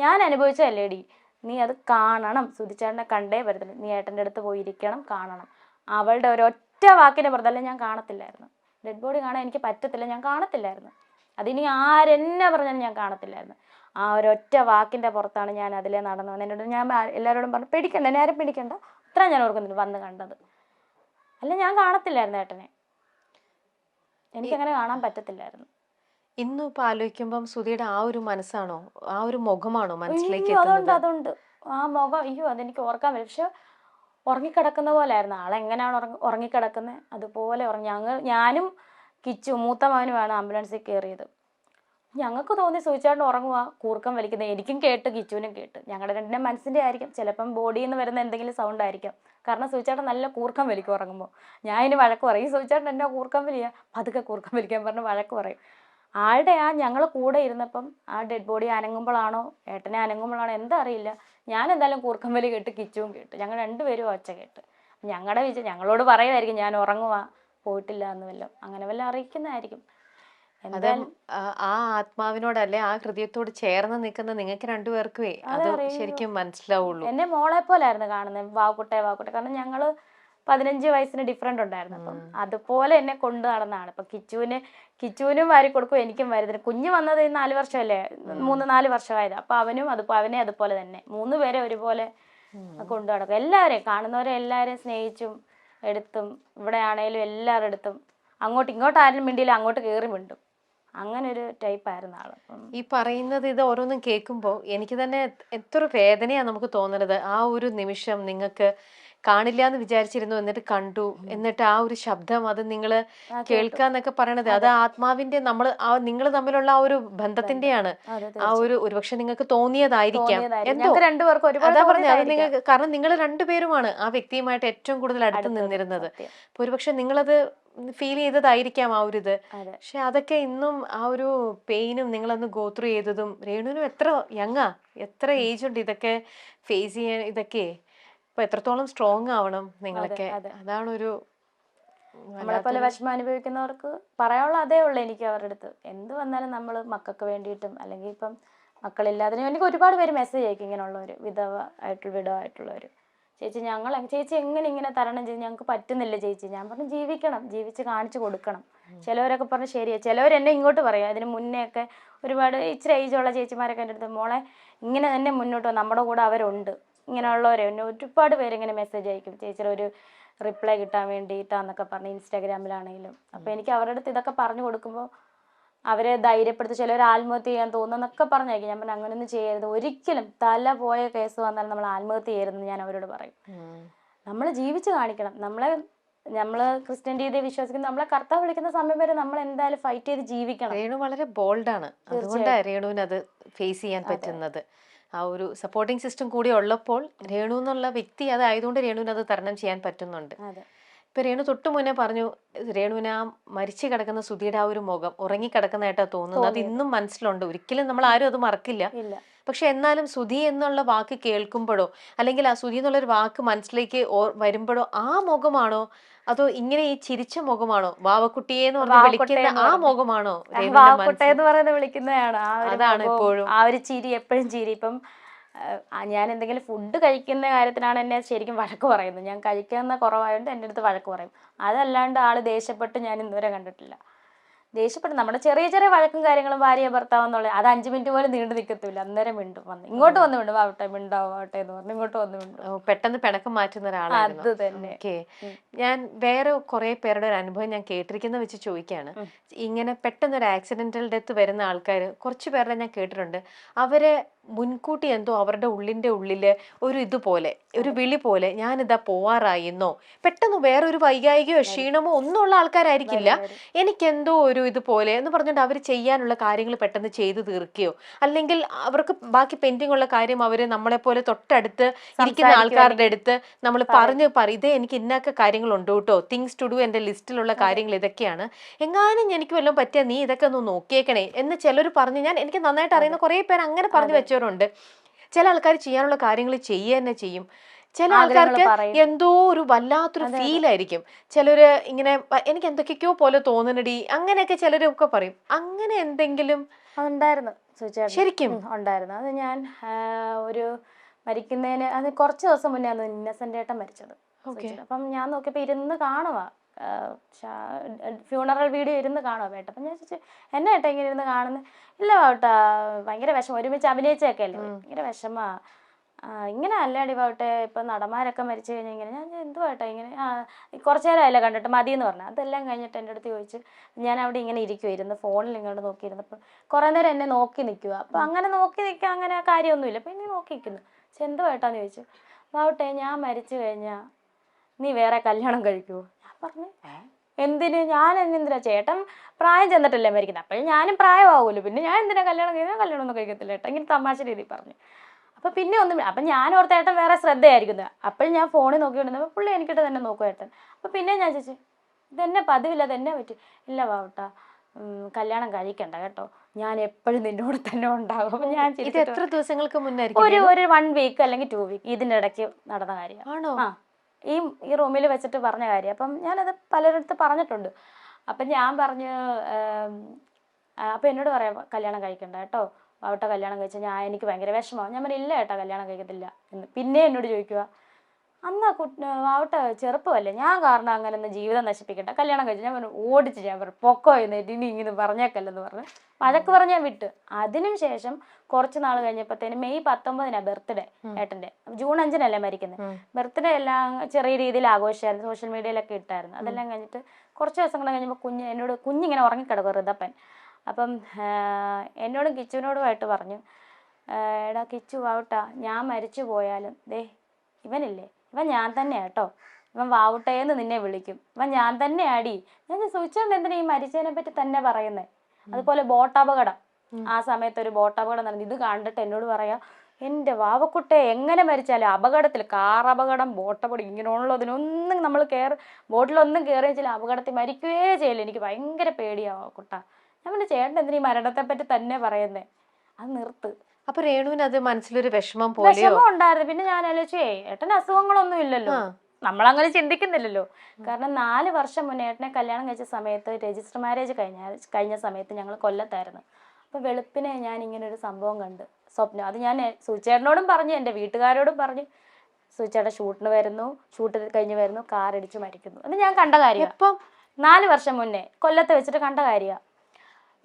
ഞാൻ അനുഭവിച്ചതല്ലേടി. നീ അത് കാണണം. സുധിച്ചേട്ടനെ കണ്ടേ പറ്റത്തില്ല നീ ഏട്ടന്റെ അടുത്ത് പോയിരിക്കണം കാണണം. അവളുടെ ഒരൊറ്റ വാക്കിന്റെ പുറത്തല്ലേ ഞാൻ കാണത്തില്ലായിരുന്നു. ഡെഡ് ബോഡി കാണാൻ എനിക്ക് പറ്റത്തില്ല. ഞാൻ കാണത്തില്ലായിരുന്നു. അതിനി ആരെന്നെ പറഞ്ഞാലും ഞാൻ കാണത്തില്ലായിരുന്നു. ആ ഒരൊറ്റ വാക്കിന്റെ പുറത്താണ് ഞാൻ അതിലെ നടന്നു വന്നത്. എന്നോട് ഞാൻ എല്ലാവരോടും പറഞ്ഞു പേടിക്കണ്ട ആരും പേടിക്കണ്ട. അത്ര ഞാൻ ഓർക്കുന്നില്ല വന്ന് കണ്ടത്. അല്ല ഞാൻ കാണത്തില്ലായിരുന്നു ഏട്ടനെ. എനിക്കങ്ങനെ കാണാൻ പറ്റത്തില്ലായിരുന്നു. ഇന്നും ഇപ്പൊ ആലോചിക്കുമ്പം സുധിയുടെ ആ ഒരു മനസ്സാണോ? ആ ഒരു മുഖമാണോ മനസ്സിലേക്ക് അയ്യോ, അതുണ്ട് എത്തുന്നത്? അതുണ്ട്. ആ മുഖം അയ്യോ അതെനിക്ക് ഓർക്കാൻ പറ്റും. പക്ഷെ ഉറങ്ങിക്കിടക്കുന്ന പോലെ ആയിരുന്നു ആളെങ്ങനെയാണ് ഉറങ്ങി ഉറങ്ങിക്കിടക്കുന്നത് അതുപോലെ ഉറങ്ങി. ഞങ്ങൾ ഞാനും കിച്ചു മൂത്ത മകനുമാണ് ആംബുലൻസിൽ കയറിയത്. ഞങ്ങൾക്ക് തോന്നി സൂചിച്ചാണ്ട് ഉറങ്ങുക കൂർക്കം വലിക്കുന്നത് എനിക്കും കേട്ട് കിച്ചുവിനും കേട്ട്. ഞങ്ങളുടെ രണ്ടിന്റെ മനസ്സിന്റെ ആയിരിക്കും. ചിലപ്പം ബോഡിയിൽ നിന്ന് വരുന്ന എന്തെങ്കിലും സൗണ്ട് ആയിരിക്കും. കാരണം സൂചിച്ചാട്ടൻ നല്ല കൂർക്കം വലിക്കും ഉറങ്ങുമ്പോൾ ഞാൻ ഇനി വഴക്ക് പറയും ഈ സൂചിച്ചാട്ടൻ എന്നാ കൂർക്കം വലിയ? പതുക്കെ കൂർക്കം വലിക്കാൻ പറഞ്ഞ് വഴക്ക് പറയും. ആളുടെ ആ ഞങ്ങൾ കൂടെ ഇരുന്നപ്പം ആ ഡെഡ് ബോഡി അനങ്ങുമ്പോഴാണോ ഏട്ടനെ അനങ്ങുമ്പോഴാണോ എന്താ അറിയില്ല. ഞാൻ എന്തായാലും കൂർക്കം വലി കേട്ട് കിച്ചുവും കേട്ട്. ഞങ്ങൾ രണ്ടുപേരും ഒച്ച കേട്ട്. ഞങ്ങളുടെ വിജയം ഞങ്ങളോട് പറയുമായിരിക്കും ഞാൻ ഉറങ്ങുവാ പോയിട്ടില്ല എന്ന് വല്ലതും അങ്ങനെ വല്ല അറിയിക്കുന്നതായിരിക്കും. അത് ആ- ആത്മാവിനോട് ആത്മാവിനോടല്ലേ ആ ഹൃദയത്തോട് ചേർന്ന് നിൽക്കുന്ന നിങ്ങൾക്ക് രണ്ടുപേർക്കുമേ അത്. ശരിക്കും മനസ്സിലാവുള്ളൂ. എന്നെ മോളെ പോലായിരുന്നു കാണുന്നത് വാക്കുട്ടെ വാക്കുട്ടെ കാരണം ഞങ്ങൾ പതിനഞ്ച് വയസ്സിന് ഡിഫറെന്റ് ഉണ്ടായിരുന്നു അപ്പം അതുപോലെ എന്നെ കൊണ്ടു നടന്നാണ് ഇപ്പൊ കിച്ചുവിന് കിച്ചുവിനും വാരി കൊടുക്കും എനിക്കും വരുന്നത് കുഞ്ഞ് വന്നത് നാല് വർഷമല്ലേ? മൂന്ന് നാല് വർഷമായത്. അപ്പൊ അവനും അത് അവനെ അതുപോലെ തന്നെ. മൂന്ന് പേരെ ഒരുപോലെ കൊണ്ടു നടക്കും. എല്ലാവരെയും കാണുന്നവരെ എല്ലാവരെയും സ്നേഹിച്ചും എടുത്തും ഇവിടെ ആണേലും എല്ലാവരുടെ അടുത്തും അങ്ങോട്ട് ഇങ്ങോട്ട് ആരും മിണ്ടിയില്ല അങ്ങോട്ട് കയറി മിണ്ടും. അങ്ങനെ ഒരു ആയിരുന്ന ആൾ ഈ പറയുന്നത് ഇത് ഓരോന്നും കേൾക്കുമ്പോൾ എനിക്ക് തന്നെ എത്ര വേദനയാണ് നമുക്ക് തോന്നുന്നത് ആ ഒരു നിമിഷം നിങ്ങൾക്ക് കാണില്ല എന്ന് വിചാരിച്ചിരുന്നു എന്നിട്ട് കണ്ടു. എന്നിട്ട് ആ ഒരു ശബ്ദം അത് നിങ്ങൾ കേൾക്കാന്നൊക്കെ പറയണത്. അത് ആത്മാവിന്റെ നമ്മൾ ആ നിങ്ങൾ തമ്മിലുള്ള ആ ഒരു ബന്ധത്തിന്റെയാണ്. ആ ഒരു ഒരുപക്ഷെ നിങ്ങൾക്ക് തോന്നിയതായിരിക്കാം. എന്തോ? അതാ പറഞ്ഞത് അത് നിങ്ങൾ നിങ്ങൾക്ക് കാരണം നിങ്ങൾ രണ്ടുപേരുമാണ് ആ വ്യക്തിയുമായിട്ട് ഏറ്റവും കൂടുതൽ അടുത്ത് നിന്നിരുന്നത്. അപ്പൊ ഒരുപക്ഷെ നിങ്ങളത് ഫീൽ ചെയ്തതായിരിക്കാം ആ ഒരു ഇത് പക്ഷെ അതൊക്കെ ഇന്നും ആ ഒരു പെയിനും നിങ്ങളന്ന് ഗോത്രൂ ചെയ്തതും രേണുവിനും എത്ര യങ്ങാ എത്ര ഏജ് ഉണ്ട് ഇതൊക്കെ ഫേസ് ചെയ്യാൻ ഇതൊക്കെ? ഇപ്പൊ എത്രത്തോളം സ്ട്രോങ് ആവണം നിങ്ങളൊക്കെ? അതാണൊരു അതാണ് ഒരു നമ്മളെ പോലെ വിഷമം അനുഭവിക്കുന്നവർക്ക് പറയാനുള്ള അതേ ഉള്ളൂ എനിക്ക് അവരുടെ അടുത്ത്. എന്ത് വന്നാലും നമ്മൾ മക്കൾക്ക് വേണ്ടിയിട്ടും അല്ലെങ്കിൽ ഇപ്പം മക്കളില്ലാതെ എനിക്ക് ഒരുപാട് പേര് മെസ്സേജ് അയക്കും ഇങ്ങനെയുള്ളവർ വിധവ ആയിട്ടുള്ള വിധവ ആയിട്ടുള്ളവർ ചേച്ചി ഞങ്ങൾ ചേച്ചി എങ്ങനെ ഇങ്ങനെ തരണം ചെയ്ത് ഞങ്ങൾക്ക് പറ്റുന്നില്ല ചേച്ചി. ഞാൻ പറഞ്ഞു ജീവിക്കണം ജീവിച്ച് കാണിച്ചു കൊടുക്കണം. ചിലവരൊക്കെ പറഞ്ഞു ശരിയാണ് ചിലവർ എന്നെ ഇങ്ങോട്ട് പറയും. അതിന് മുന്നേ ഒക്കെ ഒരുപാട് ഇച്ചിരി ഏജുള്ള ചേച്ചിമാരൊക്കെ എന്റെ അടുത്ത് മോളെ ഇങ്ങനെ തന്നെ മുന്നോട്ട് നമ്മുടെ കൂടെ അവരുണ്ട്. ഇങ്ങനെയുള്ളവരെ എന്നെ ഒരുപാട് പേരിങ്ങനെ മെസ്സേജ് അയക്കും. ചേച്ചിയുടെ ഒരു റിപ്ലൈ കിട്ടാൻ വേണ്ടിയിട്ടാന്നൊക്കെ പറഞ്ഞ് ഇൻസ്റ്റാഗ്രാമിലാണെങ്കിലും. അപ്പോൾ എനിക്ക് അവരുടെ അടുത്ത് ഇതൊക്കെ പറഞ്ഞു കൊടുക്കുമ്പോൾ അവരെ ധൈര്യപ്പെടുത്തി ചിലവർ ആത്മഹത്യ ചെയ്യാൻ തോന്നുന്നൊക്കെ പറഞ്ഞയക്കും. ഞാൻ പറഞ്ഞു അങ്ങനെയൊന്നും ചെയ്യരുത്. ഒരിക്കലും തല പോയ കേസ് വന്നാൽ നമ്മൾ ആത്മഹത്യ ചെയ്യരുതെന്ന് ഞാൻ അവരോട് പറയും. നമ്മൾ ജീവിച്ച് കാണിക്കണം. നമ്മളെ നമ്മൾ ക്രിസ്ത്യൻ രീതിയെ വിശ്വസിക്കുന്ന നമ്മളെ കർത്താവ് വിളിക്കുന്ന സമയം വരെ നമ്മൾ എന്തായാലും ഫൈറ്റ് ചെയ്ത് ജീവിക്കണം. രേണു വളരെ ബോൾഡാണ് അതുകൊണ്ടാണ് രേണുവിന് അത് ഫേസ് ചെയ്യാൻ പറ്റുന്നത്. ആ ഒരു സപ്പോർട്ടിംഗ് സിസ്റ്റം കൂടി ഉള്ളപ്പോൾ രേണു എന്നുള്ള വ്യക്തി അതായതുകൊണ്ട് രേണുവിന് അത് തരണം ചെയ്യാൻ പറ്റുന്നുണ്ട്. ഇപ്പൊ രേണു തൊട്ടു മുന്നേ പറഞ്ഞു രേണുവിന് ആ മരിച്ചു കിടക്കുന്ന സുധിയുടെ ആ ഒരു മുഖം ഉറങ്ങി കിടക്കുന്നതായിട്ടാ തോന്നുന്നത്. അത് ഇന്നും മനസ്സിലുണ്ട്. ഒരിക്കലും നമ്മൾ ആരും അത് മറക്കില്ല. പക്ഷെ എന്നാലും സുധി എന്നുള്ള വാക്ക് കേൾക്കുമ്പോഴോ അല്ലെങ്കിൽ ആ സുധി എന്നുള്ളൊരു വാക്ക് മനസ്സിലേക്ക് വരുമ്പോഴോ ആ മുഖമാണോ? അതോ ഇങ്ങനെ ഈ ചിരിച്ച മുഖമാണോ? വാവക്കുട്ടിയെ എന്ന് പറഞ്ഞ് വിളിക്കുന്ന ആ. മുഖമാണോ രേണുവിന്റെ എന്ന് പറയുന്നത് വിളിക്കുന്നതാണ്. ആ ഒരു അതാണ് എപ്പോഴും. ആ ഒരു ചിരി എപ്പോഴും ചിരി. ഇപ്പം ഞാൻ എന്തെങ്കിലും ഫുഡ് കഴിക്കുന്ന കാര്യത്തിനാണ് എന്നെ ശരിക്കും വഴക്ക് പറയുന്നത്. ഞാൻ കഴിക്കുന്ന കുറവായതുകൊണ്ട് എന്റെ അടുത്ത് വഴക്ക് പറയും. അതല്ലാണ്ട് ആൾ ദേഷ്യപ്പെട്ട് ഞാൻ ഇന്നുവരെ കണ്ടിട്ടില്ല. ദേഷ്യപ്പെട്ട്. നമ്മുടെ ചെറിയ ചെറിയ വഴക്കും കാര്യങ്ങളും ഭാര്യ ഭർത്താവ് എന്നുള്ള അത് അഞ്ച് മിനിറ്റ് പോലും നീണ്ടു നിൽക്കത്തില്ല. അന്നേരം മിണ്ടും വന്ന്. ഇങ്ങോട്ട് വന്ന് മിണ്ടും. ആവട്ടെ മിണ്ടാവട്ടെ എന്ന് പറഞ്ഞ് ഇങ്ങോട്ട് വന്ന് മിണ്ടും. പെട്ടെന്ന് പിണക്കം മാറ്റുന്ന ഒരാളാണ് അത് തന്നെ. ഓക്കെ. ഞാൻ വേറെ കുറെ പേരുടെ ഒരു അനുഭവം ഞാൻ കേട്ടിരിക്കുന്ന വെച്ച് ചോദിക്കുകയാണ് ഇങ്ങനെ പെട്ടെന്ന് ഒരു ആക്സിഡന്റൽ ഡെത്ത് വരുന്ന ആൾക്കാർ കുറച്ച് പേരുടെ ഞാൻ കേട്ടിട്ടുണ്ട്. അവരെ മുൻകൂട്ടി എന്തോ അവരുടെ ഉള്ളിന്റെ ഉള്ളിൽ ഒരു ഇതുപോലെ ഒരു വിളി പോലെ ഞാനിതാ പോവാറായിരുന്നോ പെട്ടെന്ന് വേറൊരു ഒരു വൈകാരികയോ ക്ഷീണമോ ഒന്നും ഉള്ള ആൾക്കാരായിരിക്കില്ല എനിക്കെന്തോ ഒരു ഇതുപോലെ എന്ന് പറഞ്ഞുകൊണ്ട് അവർ ചെയ്യാനുള്ള കാര്യങ്ങൾ പെട്ടെന്ന് ചെയ്തു തീർക്കുകയോ? അല്ലെങ്കിൽ അവർക്ക് ബാക്കി പെൻഡിങ് ഉള്ള കാര്യം അവർ നമ്മളെപ്പോലെ തൊട്ടടുത്ത് ഇരിക്കുന്ന ആൾക്കാരുടെ അടുത്ത് നമ്മൾ പറഞ്ഞ് പറ ഇതേ എനിക്ക് ഇന്നൊക്കെ കാര്യങ്ങളുണ്ട് കേട്ടോ. തിങ്സ് ടു ഡു എന്റെ ലിസ്റ്റിലുള്ള കാര്യങ്ങൾ ഇതൊക്കെയാണ്. എങ്ങാനും എനിക്ക് വല്ലതും പറ്റിയ നീ ഇതൊക്കെ ഒന്ന് നോക്കിയേക്കണേ എന്ന് ചിലർ പറഞ്ഞു ഞാൻ എനിക്ക് നന്നായിട്ട് അറിയുന്ന കുറേ പേര് അങ്ങനെ പറഞ്ഞു വെച്ചവരുണ്ട് ചില ആൾക്കാർ ചെയ്യാനുള്ള കാര്യങ്ങൾ ചെയ്യുക തന്നെ ചെയ്യും. ചില ആൾക്കാർക്ക് എന്തോ ഒരു വല്ലാത്തൊരു ഫീൽ ആയിരിക്കും. ചിലര് ഇങ്ങനെ എനിക്ക് എന്തൊക്കെയോ പോലെ തോന്നണടി അങ്ങനെയൊക്കെ ചിലരൊക്കെ പറയും. അങ്ങനെ എന്തെങ്കിലും ഉണ്ടായിരുന്നു ശരിക്കും? ഉണ്ടായിരുന്നു. അത് ഞാൻ ഒരു മരിക്കുന്നതിന് അത് കുറച്ച് ദിവസം മുന്നേ ആണ് ഇന്നസെന്റ് ഏട്ടൻ മരിച്ചത് അപ്പം ഞാൻ നോക്കിയപ്പോ ഇരുന്ന് കാണുക ഫ്യൂണറൽ വീഡിയോ ഇരുന്ന് കാണുമോ വേട്ട അപ്പം ഞാൻ ചോദിച്ചു എന്നെ ഏട്ടാ ഇങ്ങനെ ഇരുന്ന് കാണുന്നത് ഇല്ല ഏട്ടാ ഭയങ്കര വിഷമം. ഒരുമിച്ച് അഭിനയിച്ചൊക്കെ അല്ലേ? ഭയങ്കര വിഷമാ. ആ, ഇങ്ങനെ അല്ലാടി പോട്ടെ ഇപ്പം നടന്മാരൊക്കെ മരിച്ചു കഴിഞ്ഞാൽ ഇങ്ങനെ. ഞാൻ എന്തുവാട്ടാ ഇങ്ങനെ? ആ കുറച്ച് ആയില്ല കണ്ടിട്ട് മതി എന്ന് പറഞ്ഞു. അതെല്ലാം കഴിഞ്ഞിട്ട് എന്റെ അടുത്ത് ചോദിച്ചു ഞാൻ അവിടെ ഇങ്ങനെ ഇരിക്കുമായിരുന്നു ഇരുന്ന് ഫോണിൽ ഇങ്ങോട്ട് നോക്കിയിരുന്നപ്പോൾ കുറേ നേരം എന്നെ നോക്കി നിൽക്കുക അപ്പം അങ്ങനെ നോക്കി നിൽക്കുക അങ്ങനെ കാര്യമൊന്നുമില്ല. അപ്പം ഇങ്ങനെ നോക്കി നിൽക്കുന്നു പക്ഷെ എന്തുവായിട്ടാന്ന് ചോദിച്ചു. ബാവട്ടെ ഞാൻ മരിച്ചു കഴിഞ്ഞാൽ നീ വേറെ കല്യാണം കഴിക്കുമോ പറഞ്ഞു? "ഏ? എന്തിന്? ഞാൻ എന്തിനാ ചേട്ടൻ പ്രായം ചെന്നിട്ടല്ലേ മരിക്കുന്നത് അപ്പോൾ ഞാനും പ്രായമാവുമല്ലോ പിന്നെ ഞാൻ എന്തിനാ കല്യാണം കഴിക്കുന്നത് കല്യാണം ഒന്നും കഴിക്കത്തില്ല ഏട്ടാ ഇങ്ങനെ തമാശ രീതിയിൽ പറഞ്ഞു. അപ്പം പിന്നെ ഒന്നും അപ്പം ഞാൻ ഓർത്ത ഏട്ടൻ വേറെ ശ്രദ്ധയായിരിക്കുന്നത് അപ്പോഴും ഞാൻ ഫോണിൽ നോക്കിക്കൊണ്ടിരുന്നപ്പോൾ പുള്ളി എനിക്കിട്ട് തന്നെ നോക്കും ഏട്ടൻ അപ്പം പിന്നെ ഞാൻ ചേച്ചി ഇതെന്നെ പതിവില്ല അതെന്നെ പറ്റി ഇല്ല വാവട്ടാ. കല്യാണം കഴിക്കണ്ട കേട്ടോ. ഞാൻ എപ്പോഴും നിന്നോട് തന്നെ ഉണ്ടാകും അപ്പം ഞാൻ ഇത് എത്ര ദിവസങ്ങൾക്ക് മുന്നേ ഒരു ഒരു വൺ വീക്ക് അല്ലെങ്കിൽ ടു വീക്ക് ഇതിന്റെ ഇടയ്ക്ക് നടന്ന കാര്യമാണ് ആണോ? ആ. ഈ ഈ റൂമിൽ വെച്ചിട്ട് പറഞ്ഞ കാര്യം. അപ്പം ഞാനത് പലരടുത്ത് പറഞ്ഞിട്ടുണ്ട്. അപ്പം ഞാൻ പറഞ്ഞു അപ്പം എന്നോട് പറയാം കല്യാണം കഴിക്കണ്ട കേട്ടോ. അവിടെ കല്യാണം കഴിച്ചാൽ ഞാൻ എനിക്ക് ഭയങ്കര വിഷമമാണ് ഞാൻ പറഞ്ഞില്ല ഏട്ടാ കല്യാണം കഴിക്കത്തില്ല. എന്ന് പിന്നെ എന്നോട് ചോദിക്കുക അന്നാ കുട്ടി ആവട്ടെ ചെറുപ്പമല്ലേ. ഞാൻ കാരണം അങ്ങനെ ഒന്ന് ജീവിതം നശിപ്പിക്കട്ടെ. കല്യാണം കഴിച്ചു ഞാൻ പറഞ്ഞു ഓടിച്ച് ഞാൻ പറഞ്ഞു പൊക്കോ എന്നിട്ട് ഇനി ഇങ്ങനെ പറഞ്ഞേക്കല്ലെന്ന് പറഞ്ഞു. വഴക്ക് പറഞ്ഞ് ഞാൻ വിട്ടു. അതിനും ശേഷം കുറച്ച് നാൾ കഴിഞ്ഞപ്പോഴത്തേന് മെയ് പത്തൊമ്പതിനാണ് ബർത്ത്ഡേ ഏട്ടന്റെ ജൂൺ അഞ്ചിനല്ലേ മരിക്കുന്നത്. ബർത്ത്ഡേ എല്ലാം ചെറിയ രീതിയിൽ ആഘോഷിച്ചായിരുന്നു. സോഷ്യൽ മീഡിയയിലൊക്കെ ഇട്ടായിരുന്നു. അതെല്ലാം കഴിഞ്ഞിട്ട് കുറച്ച് ദിവസങ്ങൾ കഴിഞ്ഞപ്പോൾ കുഞ്ഞ് എന്നോട് കുഞ്ഞിങ്ങനെ ഉറങ്ങിക്കിടക്കും ഋതപ്പൻ അപ്പം എന്നോടും കിച്ചുവിനോടുമായിട്ട് പറഞ്ഞു എടാ കിച്ചു ആവട്ടാ ഞാൻ മരിച്ചു പോയാലും ദേ ഇവനില്ലേ? ഇവൻ ഞാൻ തന്നെ കേട്ടോ. ഇവൻ വാവുട്ടേന്ന് നിന്നെ വിളിക്കും. ഇവൻ ഞാൻ തന്നെ ആടി ഞാൻ സൂചിച്ചുകൊണ്ട് എന്തിനാ ഈ മരിച്ചതിനെ പറ്റി തന്നെ പറയുന്നത് അതുപോലെ ബോട്ടപകടം. ആ സമയത്ത് ഒരു ബോട്ടപകടം നടന്നു ഇത് കണ്ടിട്ട് എന്നോട് പറയാ എന്റെ വാവക്കുട്ടെ എങ്ങനെ മരിച്ചാലും അപകടത്തിൽ കാർ അപകടം ബോട്ടപകടം ഇങ്ങനെയുള്ളതിനൊന്നും നമ്മൾ കയറി ബോട്ടിലൊന്നും കയറി വെച്ചാൽ അപകടത്തിൽ മരിക്കുകയേ ചെയ്യില്ല. എനിക്ക് ഭയങ്കര പേടിയാ വാവക്കുട്ട. ഞാൻ പിന്നെ ചേട്ടൻ എന്തിനാ ഈ മരണത്തെ പറ്റി തന്നെ പറയുന്നേ? അത് നിർത്ത്. അപ്പൊ രേണുവിന് അത് മനസ്സിലൊരു വിഷമം പോലെ വിഷമം ഉണ്ടായിരുന്നു. പിന്നെ ഞാൻ ആലോചിച്ചേ ഏട്ടൻ അസുഖങ്ങളൊന്നും ഇല്ലല്ലോ. നമ്മളങ്ങനെ ചിന്തിക്കുന്നില്ലല്ലോ. കാരണം നാല് വർഷം മുന്നേ ഏട്ടനെ കല്യാണം കഴിച്ച സമയത്ത് രജിസ്റ്റർ മാരേജ് കഴിഞ്ഞ കഴിഞ്ഞ സമയത്ത് ഞങ്ങൾ കൊല്ലത്തായിരുന്നു. അപ്പോൾ വെളുപ്പിനെ ഞാൻ ഇങ്ങനെ ഒരു സംഭവം കണ്ട്. സ്വപ്നം. അത് ഞാൻ സുചേട്ടനോടും പറഞ്ഞു എന്റെ വീട്ടുകാരോടും പറഞ്ഞു. സുചേട്ടൻ ഷൂട്ടിന് വരുന്നു ഷൂട്ട് കഴിഞ്ഞ് വരുന്നു കാർ ഇടിച്ച് മരിക്കുന്നു. അത് ഞാൻ കണ്ട കാര്യം ഇപ്പം നാല് വർഷം മുന്നേ. കൊല്ലത്ത് വെച്ചിട്ട് കണ്ട കാര്യമാണ്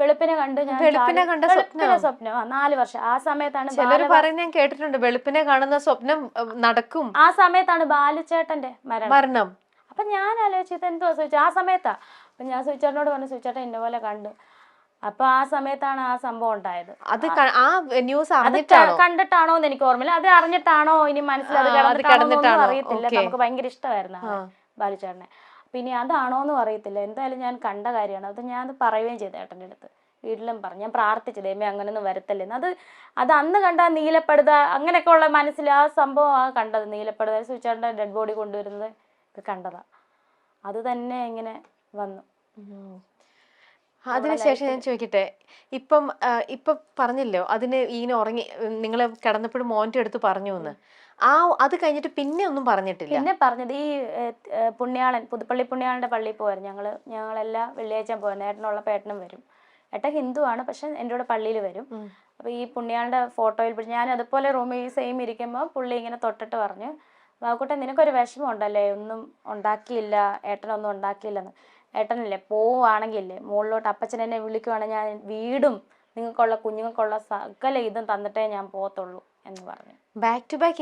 വെളുപ്പിനെ കണ്ട് ഞാൻ വെളുപ്പിനെ കണ്ട വെളുപ്പിനെ സ്വപ്നം നാല് വർഷം. ആ സമയത്താണ് ചിലര് പറയുന്നത് പറയുന്ന ഞാൻ കേട്ടിട്ടുണ്ട്. വെളുപ്പിനെ കാണുന്ന സ്വപ്നം നടക്കും. ആ സമയത്താണ് ബാലുചേട്ടന്റെ മരണം. മരണം. അപ്പൊ ഞാൻ ആലോചിച്ചത് എന്തോ ചോദിച്ചു ആ സമയത്താ. അപ്പൊ ഞാൻ സുചേട്ടനോട് പറഞ്ഞു സുചേട്ടൻ എന്നെ പോലെ കണ്ട്. അപ്പൊ ആ സമയത്താണ് ആ സംഭവം ഉണ്ടായത്. അത് ആ ന്യൂസ് കണ്ടിട്ടാണോ എന്ന് എനിക്ക് ഓർമ്മയില്ല. അത് അറിഞ്ഞിട്ടാണോ? ഇനി മനസ്സിലത് കിടന്നിട്ടാണോ? അറിയത്തില്ല. നമുക്ക് ഭയങ്കര ഇഷ്ടമായിരുന്നു. ബാലുചേട്ടനെ. പിന്നെ അതാണോ എന്ന് അറിയത്തില്ല എന്തായാലും ഞാൻ കണ്ട കാര്യമാണ്. അത് ഞാൻ അത് പറയുകയും ചെയ്തു ഏട്ടന്റെ അടുത്ത്. വീട്ടിലും പറഞ്ഞു. ഞാൻ പ്രാർത്ഥിച്ചു ദൈവമേ അങ്ങനെയൊന്നും വരത്തില്ലെന്ന് അത് അത് അന്ന് കണ്ട നീലപ്പെടുത അങ്ങനെയൊക്കെ ഉള്ള മനസ്സിൽ ആ സംഭവം ആ കണ്ടത്. നീലപ്പെടുത സുചേട്ടന്റെ ഡെഡ് ബോഡി കൊണ്ടുവരുന്നത് ഇത് കണ്ടതാ. അത് തന്നെ ഇങ്ങനെ വന്നു. അതിനുശേഷം ഞാൻ ചോദിക്കട്ടെ. ഇപ്പം ഇപ്പൊ പറഞ്ഞല്ലോ അതിന് ഇങ്ങനെ ഉറങ്ങി നിങ്ങൾ കിടന്നപ്പോഴും മോന്റെ അടുത്ത് പറഞ്ഞു എന്ന് ആ അത് കഴിഞ്ഞിട്ട് പിന്നെ ഒന്നും പറഞ്ഞിട്ടില്ല. പിന്നെ പറഞ്ഞത് ഈ പുണ്യാളൻ പുതുപ്പള്ളി പുണ്യാളന്റെ പള്ളിയിൽ പോയിരുന്നു ഞങ്ങൾ ഞങ്ങളെല്ലാം വെള്ളിയാഴ്ച പോകാൻ ഏട്ടനുള്ള പേട്ടനും വരും. ഏട്ടൻ ആണ് പക്ഷെ എന്റെ കൂടെ പള്ളിയിൽ വരും. അപ്പൊ അപ്പോൾ ഈ പുണ്യാളുടെ ഫോട്ടോയിൽ പിടിച്ച് ഞാൻ അതുപോലെ റൂമിൽ സെയിം ഇരിക്കുമ്പോൾ പുള്ളി ഇങ്ങനെ തൊട്ടിട്ട് പറഞ്ഞു വാക്കൂട്ടെ നിനക്കൊരു വിഷമം ഉണ്ടല്ലേ ഒന്നും ഉണ്ടാക്കിയില്ല ഏട്ടനൊന്നും ഉണ്ടാക്കിയില്ലെന്ന്. ഏട്ടനല്ലേ പോവുകയാണെങ്കിലേ മുകളിലോട്ട് അപ്പച്ചൻ എന്നെ വിളിക്കുവാണെങ്കിൽ ഞാൻ വീടും നിങ്ങൾക്കുള്ള കുഞ്ഞുങ്ങൾക്കുള്ള സകല ഇതും തന്നിട്ടേ ഞാൻ പോകത്തുള്ളൂ എന്ന് പറഞ്ഞു. Back to back